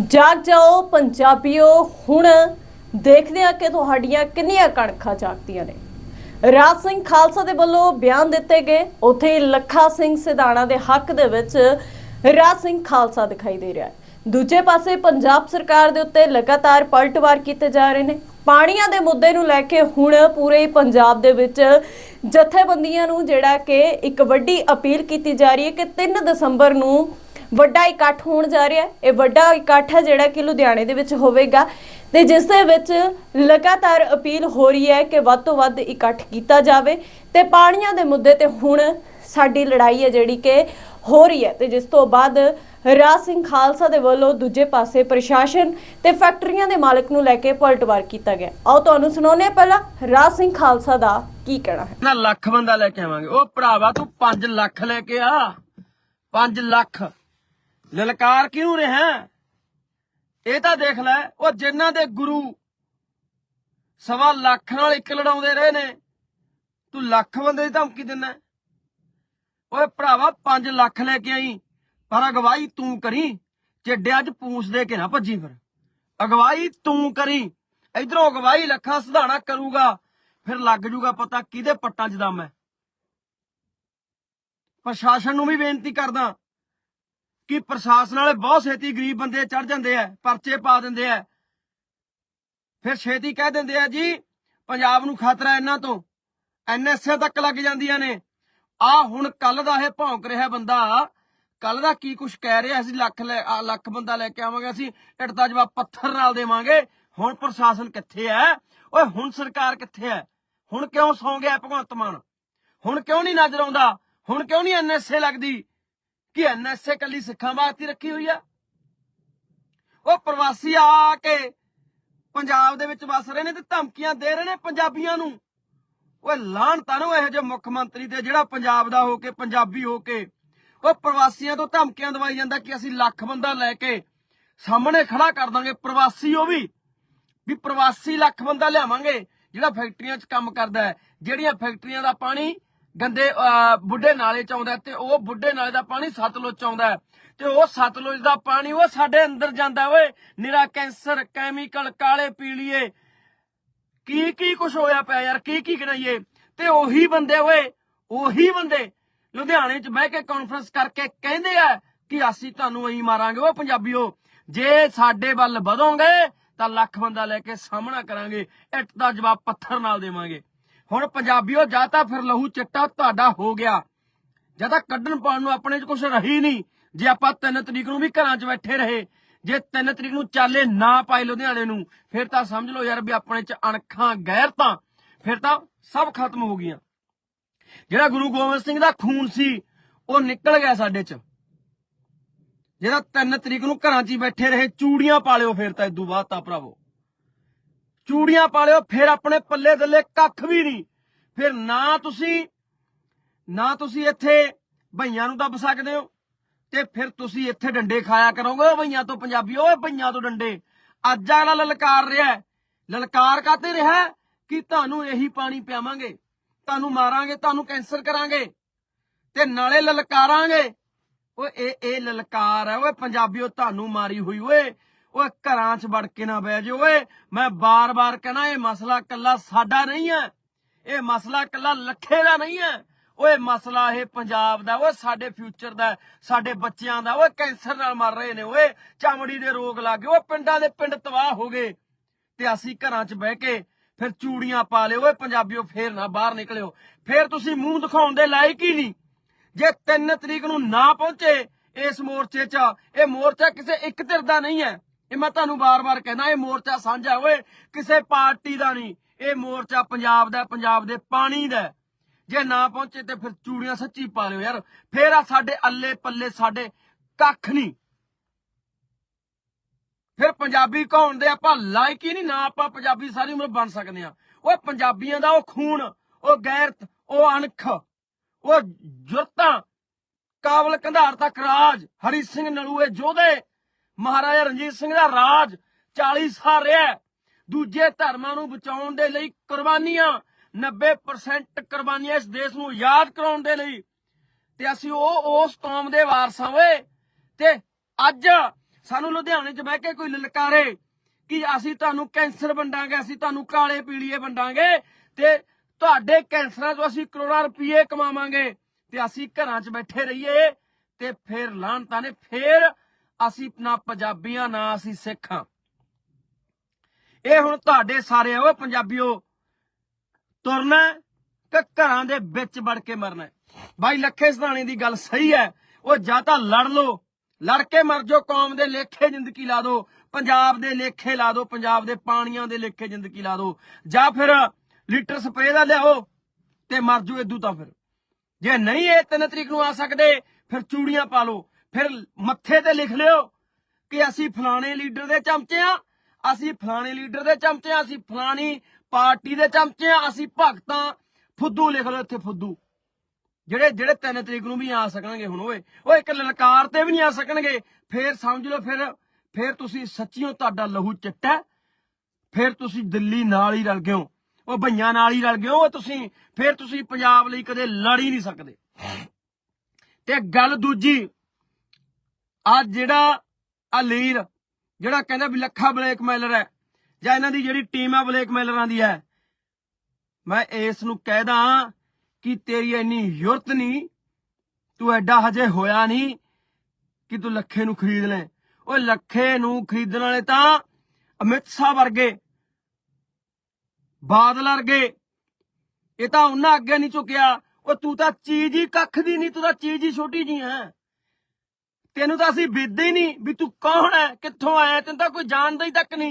ਜਾਗ ਜਾਓ ਪੰਜਾਬੀਓ, ਹੁਣ ਦੇਖਦੇ ਆ ਕਿ ਤੁਹਾਡੀਆਂ ਕਿੰਨੀਆਂ ਕਣਖਾਂ ਜਾਗਦੀਆਂ ਨੇ। ਰਾਜ ਸਿੰਘ ਖਾਲਸਾ ਦੇ ਵੱਲੋਂ ਬਿਆਨ ਦਿੱਤੇ ਗਏ। ਉੱਥੇ ਹੀ ਲੱਖਾ ਸਿੰਘ ਸਿਧਾਣਾ ਦੇ ਹੱਕ ਦੇ ਵਿੱਚ ਰਾਜ ਸਿੰਘ ਖਾਲਸਾ ਦਿਖਾਈ ਦੇ ਰਿਹਾ ਹੈ। ਦੂਜੇ ਪਾਸੇ ਪੰਜਾਬ ਸਰਕਾਰ ਦੇ ਉੱਤੇ ਲਗਾਤਾਰ ਪਲਟਵਾਰ ਕੀਤੇ ਜਾ ਰਹੇ ਨੇ। ਪਾਣੀਆਂ ਦੇ ਮੁੱਦੇ ਨੂੰ ਲੈ ਕੇ ਹੁਣ ਪੂਰੇ ਪੰਜਾਬ ਦੇ ਵਿੱਚ ਜਥੇਬੰਦੀਆਂ ਨੂੰ ਜਿਹੜਾ ਕਿ ਇੱਕ ਵੱਡੀ ਅਪੀਲ ਕੀਤੀ ਜਾ ਰਹੀ ਹੈ ਕਿ 3 ਦਸੰਬਰ ਨੂੰ ਵੱਡਾ ਇਕੱਠ ਹੋਣ ਜਾ ਰਿਹਾ ਹੈ। ਇਹ ਵੱਡਾ ਇਕੱਠ ਹੈ ਜਿਹੜਾ ਕਿ ਲੁਧਿਆਣੇ ਦੇ ਵਿੱਚ ਹੋਵੇਗਾ। ਤੇ ਜਿਸ ਦੇ ਵਿੱਚ ਲਗਾਤਾਰ ਅਪੀਲ ਹੋ ਰਹੀ ਹੈ ਕਿ ਵੱਧ ਤੋਂ ਵੱਧ ਇਕੱਠ ਕੀਤਾ ਜਾਵੇ। ਤੇ ਪਾਣੀਆਂ ਦੇ ਮੁੱਦੇ ਤੇ ਹੁਣ ਸਾਡੀ ਲੜਾਈ ਹੈ ਜਿਹੜੀ ਕਿ ਹੋ ਰਹੀ ਹੈ। ਤੇ ਜਿਸ ਤੋਂ ਬਾਅਦ ਰਾਜ ਸਿੰਘ ਖਾਲਸਾ ਦੇ ਵੱਲੋਂ ਦੂਜੇ ਪਾਸੇ ਪ੍ਰਸ਼ਾਸਨ ਤੇ ਫੈਕਟਰੀਆਂ ਦੇ ਮਾਲਕ ਨੂੰ ਲੈ ਕੇ ਪਲਟਵਾਰ ਕੀਤਾ ਗਿਆ। ਆਓ ਤੁਹਾਨੂੰ ਸੁਣਾਉਂਦੇ ਹਾਂ ਪਹਿਲਾਂ ਰਾਜ ਸਿੰਘ ਖਾਲਸਾ ਦਾ ਕੀ ਕਹਿਣਾ ਹੈ। ਨਾ ਲੱਖ ਬੰਦਾ ਲੈ ਕੇ ਆਵਾਂਗੇ। ਉਹ ਭਰਾਵਾ ਤੂੰ 5 ਲੱਖ ਲੈ ਕੇ ਆ। 5 ਲੱਖ। ਲਲਕਾਰ ਕਿਉਂ ਰਿਹਾ? ਇਹ ਤਾਂ ਦੇਖ ਲੈ, ਉਹ ਜਿਨ੍ਹਾਂ ਦੇ ਗੁਰੂ ਸਵਾ ਲੱਖ ਨਾਲ ਇੱਕ ਲੜਾਉਂਦੇ ਰਹੇ ਨੇ, ਤੂੰ ਲੱਖ ਬੰਦੇ ਦੀ ਧਮਕੀ ਦਿੰਦਾ ਓਏ ਭਰਾਵਾ 5 ਲੱਖ ਲੈ ਕੇ ਆਈ, ਪਰ ਅਗਵਾਈ ਤੂੰ ਕਰੀ ਚੱਡਿਆ ਚ ਪੂੰਸ ਦੇ ਕੇ ਨਾ ਭੱਜੀ ਫਿਰ। ਅਗਵਾਈ ਤੂੰ ਕਰੀ, ਇਧਰੋਂ ਅਗਵਾਈ ਲੱਖਾਂ ਸਿਧਾਣਾ ਕਰੂਗਾ, ਫਿਰ ਲੱਗ ਜੂਗਾ ਪਤਾ ਕਿਹਦੇ ਪੱਟਾਂ 'ਚ ਦਮ ਹੈ। ਪ੍ਰਸ਼ਾਸਨ ਨੂੰ ਵੀ ਬੇਨਤੀ ਕਰਦਾ ਕਿ ਪ੍ਰਸ਼ਾਸਨ ਵਾਲੇ ਬਹੁਤ ਛੇਤੀ ਗਰੀਬ ਬੰਦੇ ਚੜ ਜਾਂਦੇ ਆ, ਪਰਚੇ ਪਾ ਦਿੰਦੇ ਆ। ਫਿਰ ਛੇਤੀ ਕਹਿ ਦਿੰਦੇ ਆ ਜੀ, ਪੰਜਾਬ ਨੂੰ ਖਤਰਾ ਇਹਨਾਂ ਤੋਂ। ਐਨਐਸਏ ਤੱਕ ਲੱਗ ਜਾਂਦੀਆਂ ਨੇ। ਆ ਹੁਣ ਕੱਲ ਦਾ ਇਹ ਭੌਂਕ ਰਿਹਾ ਬੰਦਾ। ਕੱਲ ਦਾ ਕੀ ਕੁਛ ਕਹਿ ਰਿਹਾ ਅਸੀਂ ਲੱਖ ਲੈ ਲੱਖ ਬੰਦਾ ਲੈ ਕੇ ਆਵਾਂਗੇ, ਅਸੀਂ ਇੱਟ ਦਾ ਜਵਾਬ ਪੱਥਰ ਨਾਲ ਦੇਵਾਂਗੇ। ਹੁਣ ਪ੍ਰਸ਼ਾਸਨ ਕਿੱਥੇ ਹੈ ਓਏ ਹੁਣ ਸਰਕਾਰ ਕਿੱਥੇ ਹੈ ਹੁਣ ਕਿਉਂ ਸੌਂ ਗਿਆ ਭਗਵੰਤ ਮਾਨ? ਹੁਣ ਕਿਉਂ ਨਹੀਂ ਨਜ਼ਰ ਆਉਂਦਾ? ਹੁਣ ਕਿਉਂ ਨਹੀਂ ਐਨਐਸਏ ਲੱਗਦੀ? ਕਿ ਐਨਐਸਏ ਕੱਲੀ ਸਿੱਖਾਂ ਵਾਸਤੇ ਰੱਖੀ ਹੋਈ ਆ? ਉਹ ਪ੍ਰਵਾਸੀ ਆ ਕੇ ਪੰਜਾਬ ਦੇ ਵਿੱਚ ਵਸ ਰਹੇ ਨੇ ਤੇ ਧਮਕੀਆਂ ਦੇ ਰਹੇ ਨੇ ਪੰਜਾਬੀਆਂ ਨੂੰ। ਓਏ ਲਾਹਣਤਾਂ ਨੂੰ ਇਹੋ ਜਿਹੇ ਮੁੱਖ ਮੰਤਰੀ ਤੇ ਜਿਹੜਾ ਪੰਜਾਬ ਦਾ ਹੋ ਕੇ, ਪੰਜਾਬੀ ਹੋ ਕੇ। ਉਹ ਪ੍ਰਵਾਸੀਆਂ ਤੋਂ ਧਮਕੀਆਂ ਦਵਾਈ ਜਾਂਦਾ ਕਿ ਅਸੀਂ ਲੱਖ ਬੰਦਾ ਲੈ ਕੇ ਸਾਹਮਣੇ ਖੜਾ ਕਰ ਦਾਂਗੇ, ਪ੍ਰਵਾਸੀ ਉਹ ਵੀ। ਵੀ ਪ੍ਰਵਾਸੀ ਲੱਖ ਬੰਦਾ ਲਿਆਵਾਂਗੇ, ਜਿਹੜਾ ਫੈਕਟਰੀਆਂ 'ਚ ਕੰਮ ਕਰਦਾ ਹੈ, ਜਿਹੜੀਆਂ ਫੈਕਟਰੀਆਂ ਦਾ ਪਾਣੀ ਗੰਦੇ ਬੁੱਢੇ ਨਾਲੇ 'ਚ ਆਉਂਦਾ ਤੇ ਉਹ ਬੁੱਢੇ ਨਾਲੇ ਦਾ ਪਾਣੀ ਸਤਲੁਜ 'ਚ ਆਉਂਦਾ ਤੇ ਉਹ ਸਤਲੁਜ ਦਾ ਪਾਣੀ ਉਹ ਸਾਡੇ ਅੰਦਰ ਜਾਂਦਾ ਓਏ, ਨਿਰਾ ਕੈਂਸਰ, ਕੈਮੀਕਲ, ਕਾਲੇ ਪੀਲੀਏ। ਕੀ ਕੀ ਕੁਝ ਹੋਇਆ ਪਿਆ ਯਾਰ? ਕੀ ਕੀ ਗਣਾਈਏ? ਤੇ ਉਹੀ ਬੰਦੇ, ਓਏ, ਉਹੀ ਬੰਦੇ ਲੁਧਿਆਣੇ 'ਚ ਬਹਿ ਕੇ ਕਾਨਫਰੰਸ ਕਰਕੇ ਕਹਿੰਦੇ ਆ ਕਿ ਅਸੀਂ ਤੁਹਾਨੂੰ ਐਂ ਮਾਰਾਂਗੇ। ਉਹ ਪੰਜਾਬੀਓ, ਜੇ ਸਾਡੇ ਵੱਲ ਵਧੋਗੇ ਤਾਂ ਲੱਖ ਬੰਦਾ ਲੈ ਕੇ ਸਾਹਮਣਾ ਕਰਾਂਗੇ। ਇੱਟ ਦਾ ਜਵਾਬ ਪੱਥਰ ਨਾਲ ਦੇਵਾਂਗੇ। ਹੁਣ ਪੰਜਾਬੀਓ, ਜਾਂ ਤਾਂ ਫਿਰ ਲਹੂ ਚਿੱਟਾ ਤੁਹਾਡਾ ਹੋ ਗਿਆ। ਜਾਂ ਤਾਂ ਕੱਢਣ ਪਾਉਣ ਨੂੰ ਆਪਣੇ 'ਚ ਕੁਝ ਰਹੀ ਨਹੀਂ। ਜੇ ਆਪਾਂ 3 ਤਰੀਕ ਨੂੰ ਵੀ ਘਰਾਂ 'ਚ ਬੈਠੇ ਰਹੇ, ਜੇ 3 ਤਰੀਕ ਨੂੰ ਚਾਲੇ ਨਾ ਪਾਏ ਲੁਧਿਆਣੇ ਨੂੰ, ਫਿਰ ਤਾਂ ਸਮਝ ਲਓ ਯਾਰ ਵੀ ਆਪਣੇ 'ਚ ਅਣਖਾਂ ਗੈਰਤਾਂ ਫਿਰ ਤਾਂ ਸਭ ਖਤਮ ਹੋ ਗਈਆਂ। ਜਿਹੜਾ ਗੁਰੂ ਗੋਬਿੰਦ ਸਿੰਘ ਦਾ ਖੂਨ ਸੀ, ਉਹ ਨਿਕਲ ਗਿਆ ਸਾਡੇ 'ਚ। ਜਿਹੜਾ 3 ਤਰੀਕ ਨੂੰ ਘਰਾਂ 'ਚ ਹੀ ਬੈਠੇ ਰਹੇ, ਚੂੜੀਆਂ ਪਾ ਲਿਓ ਫਿਰ ਤਾਂ ਇਦੋਂ ਬਾਅਦ ਤਾਂ, ਭਰਾਵੋ। ਚੂੜੀਆਂ ਪਾਲਿਓ ਫਿਰ ਆਪਣੇ ਪੱਲੇ ਦੱਲੇ ਕੱਖ ਵੀ ਨਹੀਂ। ਫਿਰ ਨਾ ਤੁਸੀਂ ਨਾ ਤੁਸੀਂ ਇੱਥੇ ਭਈਆਂ ਨੂੰ ਦੱਬ ਸਕਦੇ ਹੋ ਤੇ ਫਿਰ ਤੁਸੀਂ ਇੱਥੇ ਡੰਡੇ ਖਾਇਆ ਕਰੋਗੇ। ਭਈਆਂ ਤੋਂ ਪੰਜਾਬੀ, ਓਏ ਭਈਆਂ ਤੋਂ ਡੰਡੇ। ਅੱਜ ਆਲਾ ਲਲਕਾਰ ਰਿਹਾ ਲਲਕਾਰ ਕਾਤੇ ਰਿਹਾ ਕਿ ਤੁਹਾਨੂੰ ਇਹੀ ਪਾਣੀ ਪਿਆਵਾਂਗੇ, ਤੁਹਾਨੂੰ ਮਾਰਾਂਗੇ, ਤੁਹਾਨੂੰ ਕੈਂਸਰ ਕਰਾਂਗੇ ਤੇ ਨਾਲੇ ਲਲਕਾਰਾਂਗੇ। ਓਏ ਇਹ ਇਹ ਲਲਕਾਰ ਹੈ। ਓਏ ਪੰਜਾਬੀਓ, ਤੁਹਾਨੂੰ ਮਾਰੀ ਹੋਈ, ਓਏ ਓਏ ਘਰਾਂ 'ਚ ਵੜ ਕੇ ਨਾ ਬਹਿ ਜਾਓ ਓਏ। ਮੈਂ ਬਾਰ-ਬਾਰ ਕਹਿਣਾ, ਇਹ ਮਸਲਾ ਕੱਲਾ ਸਾਡਾ ਨਹੀਂ ਹੈ। ਇਹ ਮਸਲਾ ਕੱਲਾ ਲੱਖੇ ਦਾ ਨਹੀਂ ਹੈ। ਓਏ ਮਸਲਾ ਇਹ ਪੰਜਾਬ ਦਾ, ਓਏ ਸਾਡੇ ਫਿਊਚਰ ਦਾ, ਸਾਡੇ ਬੱਚਿਆਂ ਦਾ, ਓਏ ਕੈਂਸਰ ਨਾਲ ਮਰ ਰਹੇ ਨੇ ਓਏ। ਚਮੜੀ ਦੇ ਰੋਗ ਲੱਗ ਗਏ, ਓਏ ਪਿੰਡਾਂ ਦੇ ਪਿੰਡ ਤਬਾਹ ਹੋ ਗਏ। ਤੇ ਅਸੀਂ ਘਰਾਂ 'ਚ ਬਹਿ ਕੇ ਫਿਰ ਚੂੜੀਆਂ ਪਾ ਲਿਓ ਓਏ, ਪੰਜਾਬੀਓ ਫੇਰ ਨਾ ਬਾਹਰ ਨਿਕਲਿਓ। ਫੇਰ ਤੁਸੀਂ ਮੂੰਹ ਦਿਖਾਉਣ ਦੇ ਲਾਇਕ ਹੀ ਨਹੀਂ। ਜੇ 3 ਤਰੀਕ ਨੂੰ ਨਾ ਪਹੁੰਚੇ ਇਸ ਮੋਰਚੇ 'ਚ, ਇਹ ਮੋਰਚਾ ਕਿਸੇ ਇੱਕ ਧਿਰ ਦਾ ਨਹੀਂ ਹੈ। ਇਹ ਮੈਂ ਤੁਹਾਨੂੰ ਬਾਰ-ਬਾਰ ਕਹਿੰਦਾ, ਇਹ ਮੋਰਚਾ ਸਾਂਝਾ ਓਏ, ਕਿਸੇ ਪਾਰਟੀ ਦਾ ਨਹੀਂ। ਇਹ ਮੋਰਚਾ ਪੰਜਾਬ ਦਾ ਪੰਜਾਬ ਦੇ ਪਾਣੀ ਦਾ ਜੇ ਨਾ ਪਹੁੰਚੇ ਤੇ ਫਿਰ ਚੂੜੀਆਂ ਸੱਚੀ ਪਾ ਲਿਓ ਯਾਰ। ਫੇਰ ਆ ਸਾਡੇ ਅੱਲੇ ਪੱਲੇ, ਸਾਡੇ ਕੱਖ ਨਹੀਂ। ਫਿਰ ਪੰਜਾਬੀ ਕਹਾਉਣ ਦੇ? ਆਪਾਂ ਲਾਇਕ ਹੀ ਨਹੀਂ, ਨਾ ਆਪਾਂ ਪੰਜਾਬੀ ਸਾਰੀ ਉਮਰ ਬਣ ਸਕਦੇ ਆ ਓਏ, ਪੰਜਾਬੀਆਂ ਦਾ ਉਹ ਖੂਨ, ਉਹ ਗੈਰਤ, ਉਹ ਅਣਖ, ਉਹ ਜੁਰਤਾਂ ਕਾਬਲ ਕੰਧਾਰ ਤੱਕ ਰਾਜ, ਹਰੀ ਸਿੰਘ ਨਲੂਏ ਜੋਧੇ ਮਹਾਰਾਜਾ ਰਣਜੀਤ ਸਿੰਘ ਦਾ ਰਾਜ 40 ਸਾਲ ਰਿਹਾ ਦੂਜੇ ਧਰਮਾਂ ਨੂੰ ਬਚਾਉਣ ਦੇ ਲਈ ਕੁਰਬਾਨੀਆਂ 90% ਕੁਰਬਾਨੀਆਂ ਇਸ ਦੇਸ਼ ਨੂੰ ਯਾਦ ਕਰਾਉਣ ਦੇ ਲਈ। ਤੇ ਅਸੀਂ ਉਹ, ਉਸ ਕੌਮ ਦੇ ਵਾਰਸਾਂ ਓਏ। ਤੇ ਅੱਜ ਸਾਨੂੰ ਲੁਧਿਆਣੇ 'ਚ ਬਹਿ ਕੇ ਕੋਈ ਲਲਕਾਰੇ ਕਿ ਅਸੀਂ ਤੁਹਾਨੂੰ ਕੈਂਸਰ ਵੰਡਾਂਗੇ, ਅਸੀਂ ਤੁਹਾਨੂੰ ਕਾਲੇ ਪੀਲੀਏ ਵੰਡਾਂਗੇ ਤੇ ਤੁਹਾਡੇ ਕੈਂਸਰਾਂ ਤੋਂ ਅਸੀਂ ਕਰੋੜਾਂ ਰੁਪਏ ਕਮਾਵਾਂਗੇ। ਤੇ ਅਸੀਂ ਘਰਾਂ 'ਚ ਬੈਠੇ ਰਹੀਏ ਤੇ ਫਿਰ ਲਾਹਨਤਾਂ ਨੇ ਫਿਰ ਅਸੀਂ ਨਾ ਪੰਜਾਬੀਆਂ, ਨਾ ਅਸੀਂ ਸਿੱਖਾਂ। ਇਹ ਹੁਣ ਤੁਹਾਡੇ ਸਾਰੇ ਉਹ ਪੰਜਾਬੀਓ, ਤੁਰਨਾ ਕਿ ਘਰਾਂ ਦੇ ਵਿੱਚ ਵੜ ਕੇ ਮਰਨਾ ਬਾਈ, ਲੱਖੇ ਸਧਾਣੇ ਦੀ ਗੱਲ ਸਹੀ ਹੈ। ਉਹ ਜਾਂ ਤਾਂ ਲੜ ਲਓ, ਲੜ ਕੇ ਮਰ ਜਾਓ, ਕੌਮ ਦੇ ਲੇਖੇ ਜ਼ਿੰਦਗੀ ਲਾ ਦਿਓ, ਪੰਜਾਬ ਦੇ ਲੇਖੇ ਲਾ ਦਿਓ, ਪੰਜਾਬ ਦੇ ਪਾਣੀਆਂ ਦੇ ਲੇਖੇ ਜ਼ਿੰਦਗੀ ਲਾ ਦਿਓ। ਜਾਂ ਫਿਰ ਲੀਟਰ ਸਪਰੇਅ ਦਾ ਲਿਆਓ ਤੇ ਮਰ ਜਾਓ ਇਦੂ ਤਾਂ ਫਿਰ। ਜੇ ਨਹੀਂ ਇਹ ਤਿੰਨ ਤਰੀਕ ਨੂੰ ਆ ਸਕਦੇ, ਫਿਰ ਚੂੜੀਆਂ ਪਾ ਲਓ। ਫਿਰ ਮੱਥੇ ਤੇ ਲਿਖ ਲਿਓ ਕਿ ਅਸੀਂ ਫਲਾਣੇ ਲੀਡਰ ਦੇ ਚਮਚੇ ਆ, ਅਸੀਂ ਫਲਾਣੇ ਲੀਡਰ ਦੇ ਚਮਚੇ ਆ, ਅਸੀਂ ਫਲਾਣੀ ਪਾਰਟੀ ਦੇ ਚਮਚੇ ਆ, ਅਸੀਂ ਭਗਤਾਂ। ਫੁੱਦੂ ਲਿਖ ਲਓ ਇੱਥੇ ਫੁੱਦੂ। ਜਿਹੜੇ ਜਿਹੜੇ ਤਿੰਨ ਤਰੀਕ ਨੂੰ ਵੀ ਆ ਸਕਣਗੇ ਹੁਣ, ਓਏ। ਉਹ ਇੱਕ ਲਲਕਾਰ ਤੇ ਵੀ ਨਹੀਂ ਆ ਸਕਣਗੇ। ਫੇਰ ਸਮਝ ਲਓ, ਫਿਰ ਫਿਰ ਤੁਸੀਂ ਸੱਚੀਓ ਤੁਹਾਡਾ ਲਹੂ ਚਿੱਟਾ ਹੈ। ਫਿਰ ਤੁਸੀਂ ਦਿੱਲੀ ਨਾਲ ਹੀ ਰਲ ਗਏ ਹੋ। ਉਹ ਭਈਆਂ ਨਾਲ ਹੀ ਰਲ ਗਏ ਹੋ ਉਹ ਤੁਸੀਂ। ਫਿਰ ਤੁਸੀਂ ਪੰਜਾਬ ਲਈ ਕਦੇ ਲੜ ਹੀ ਨਹੀਂ ਸਕਦੇ। ਤੇ ਗੱਲ ਦੂਜੀ ਆ ਜਿਹੜਾ ਆ ਲੀਰ, ਜਿਹੜਾ ਕਹਿੰਦਾ ਵੀ ਲੱਖਾ ਬਲੈਕਮੇਲਰ ਹੈ, ਜਾਂ ਇਹਨਾਂ ਦੀ ਜਿਹੜੀ ਟੀਮ ਆ ਬਲੈਕਮੇਲਰਾਂ ਦੀ ਹੈ, ਮੈਂ ਇਸ ਨੂੰ ਕਹਿਦਾ ਕਿ ਤੇਰੀ ਇੰਨੀ ਯੁਰਤ ਨਹੀਂ ਤੂੰ ਐਡਾ ਹਜੇ ਹੋਇਆ ਨਹੀਂ ਕਿ ਤੂੰ ਲੱਖੇ ਨੂੰ ਖਰੀਦ ਲੈ। ਉਹ ਲੱਖੇ ਨੂੰ ਖਰੀਦਣ ਵਾਲੇ ਤਾਂ ਅਮਿਤ ਸ਼ਾਹ ਵਰਗੇ, ਬਾਦਲ ਵਰਗੇ, ਇਹ ਤਾਂ ਉਹਨਾਂ ਅੱਗੇ ਨਹੀਂ ਝੁਕਿਆ। ਉਹ ਤੂੰ ਤਾਂ ਚੀਜ਼ ਹੀ ਕੱਖ ਦੀ ਨਹੀਂ ਤੂੰ ਤਾਂ ਚੀਜ਼ ਹੀ ਛੋਟੀ ਜੀ ਹੈ। ਤੈਨੂੰ ਤਾਂ ਅਸੀਂ ਵਿਦਦੇ ਹੀ ਨਹੀਂ ਵੀ ਤੂੰ ਕੌਣ ਹੈ, ਕਿੱਥੋਂ ਆਇਆ ਤੈਨੂੰ ਤਾਂ ਕੋਈ ਜਾਣਦਾ ਹੀ ਤੱਕ ਨਹੀਂ।